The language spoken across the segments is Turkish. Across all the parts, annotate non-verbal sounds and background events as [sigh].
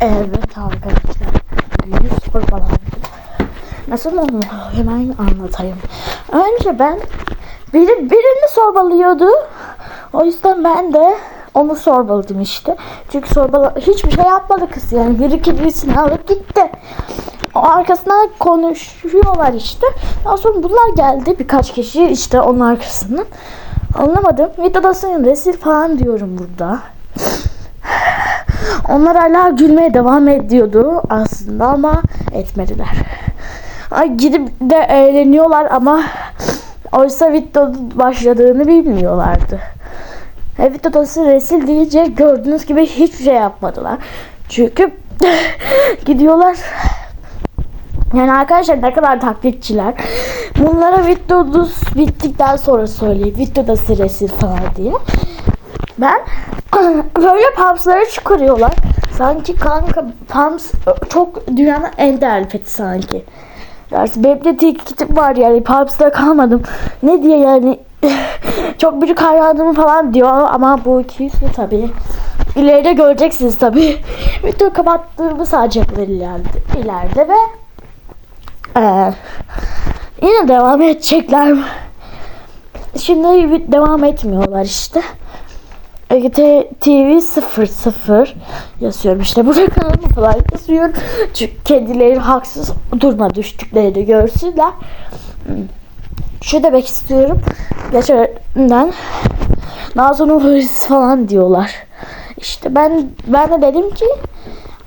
Evet arkadaşlar. Büyük sorbalandı. Nasıl onu hemen anlatayım. Önce ben biri birini sorbalıyordu. O yüzden ben de onu sorbaladım işte. Çünkü sorbala hiçbir şey yapmadı kız yani. Biri kibritini alıp gitti. O arkasından konuşuyorlar işte. Daha sonra bunlar geldi birkaç kişi işte onun arkasından. Anlamadım. Videodasın resil falan diyorum burada. Onlar hala gülmeye devam ediyordu aslında ama etmediler. Ay gidip de eğleniyorlar ama oysa videonun başladığını bilmiyorlardı. E, videodası resil deyince gördüğünüz gibi hiçbir şey yapmadılar. Çünkü [laughs] gidiyorlar yani arkadaşlar ne kadar taklitçiler. Bunlara videonuz bittikten sonra söyleyeyim. Videodası resil falan diye. Ben [laughs] böyle pumps'ları çıkarıyorlar. Sanki kanka pumps çok dünyanın en değerli peti sanki. Dersi benim de tek kitim var yani pumps'ta kalmadım. Ne diye yani [laughs] çok büyük hayranım falan diyor ama bu ikisi tabii. İleride göreceksiniz tabii. [laughs] Video kapattığımı sadece ileride, ileride ve ee, yine devam edecekler. Şimdi devam etmiyorlar işte. EGT TV 00 yazıyorum işte burada [laughs] kanalı falan yazıyorum. Çünkü kendileri haksız duruma düştüklerini görsünler. Şu demek istiyorum. Geçerden Nazan hırsız falan diyorlar. İşte ben ben de dedim ki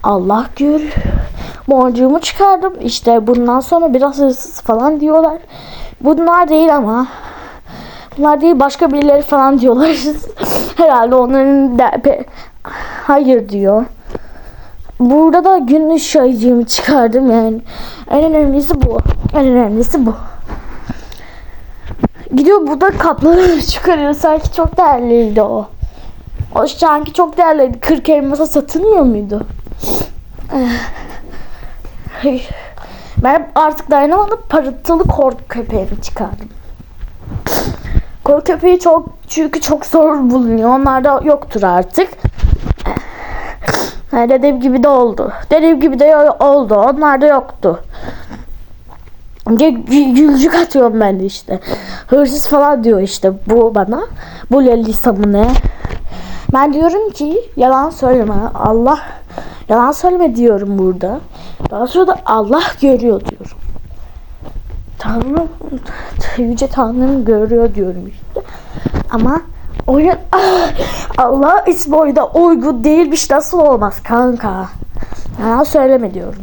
Allah gör boncuğumu çıkardım. İşte bundan sonra biraz hırsız falan diyorlar. Bunlar değil ama bunlar değil başka birileri falan diyorlar. [laughs] Herhalde onların de, hayır diyor. Burada da gün ışığımı çıkardım yani. En önemlisi bu. En önemlisi bu. Gidiyor burada kapları [laughs] çıkarıyor. Sanki çok değerliydi o. O sanki çok değerliydi. 40 elmasa satılmıyor muydu? [sighs] Ben artık dayanamadım. Parıltılı korku köpeğimi çıkardım. Korku köpeği çok çünkü çok zor bulunuyor. Onlarda yoktur artık. Yani dediğim gibi de oldu. Dediğim gibi de oldu. Onlarda yoktu. Gülcük atıyorum ben işte. Hırsız falan diyor işte bu bana. Bu Lelisa mı ne? Ben diyorum ki yalan söyleme. Allah yalan söyleme diyorum burada. Daha sonra da Allah görüyor diyorum. Tanrım yüce Tanrım görüyor diyorum işte. Ama oyun Allah ismi oyuna uygun değilmiş nasıl olmaz kanka. Yalan söyleme diyorum.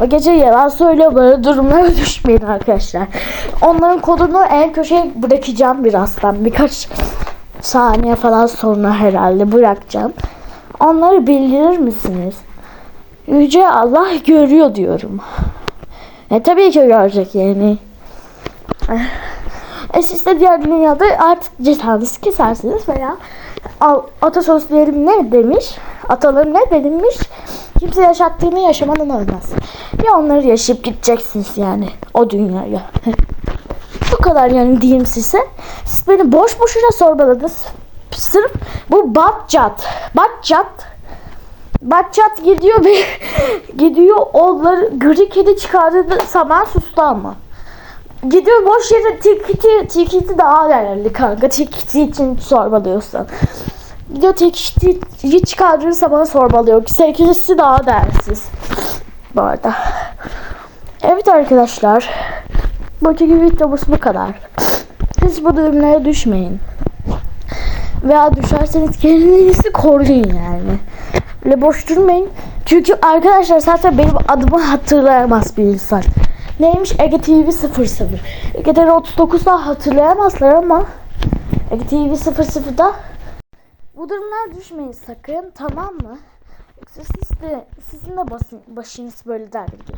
O gece yalan söyle böyle durumlara [laughs] düşmeyin arkadaşlar. Onların kodunu en köşeye bırakacağım birazdan. Birkaç saniye falan sonra herhalde bırakacağım. Onları bildirir misiniz? Yüce Allah görüyor diyorum. E tabii ki görecek yani. E siz de diğer dünyada artık cezanızı kesersiniz veya al, atasözlerim ne demiş? Atalarım ne demiş? Kimse yaşattığını yaşamanın olmaz. Ya onları yaşayıp gideceksiniz yani o dünyaya. [laughs] Bu kadar yani diyeyim size. Siz beni boş boşuna sorbaladınız. Sırf bu Batcat. Batcat. Batcat gidiyor ve [laughs] gidiyor onları gri kedi çıkardığı zaman sustu ama. Gidiyor boş yere tikiti, tikiti daha değerli kanka. Tikiti için sorbalıyorsan. Gidiyor tikiti çıkardığı zaman sorbalıyor. Sekizisi daha değersiz. Bu arada. Evet arkadaşlar. Bugünkü videomuz bu kadar. Siz bu durumlara düşmeyin. Veya düşerseniz kendinizi koruyun yani. Böyle boş durmayın. Çünkü arkadaşlar zaten benim adımı hatırlayamaz bir insan. Neymiş? Ege TV 00. Ege TV 39'da hatırlayamazlar ama Ege TV 00'da bu durumlar düşmeyin sakın tamam mı? Yoksa siz de, sizin de basın, başınız böyle derdi.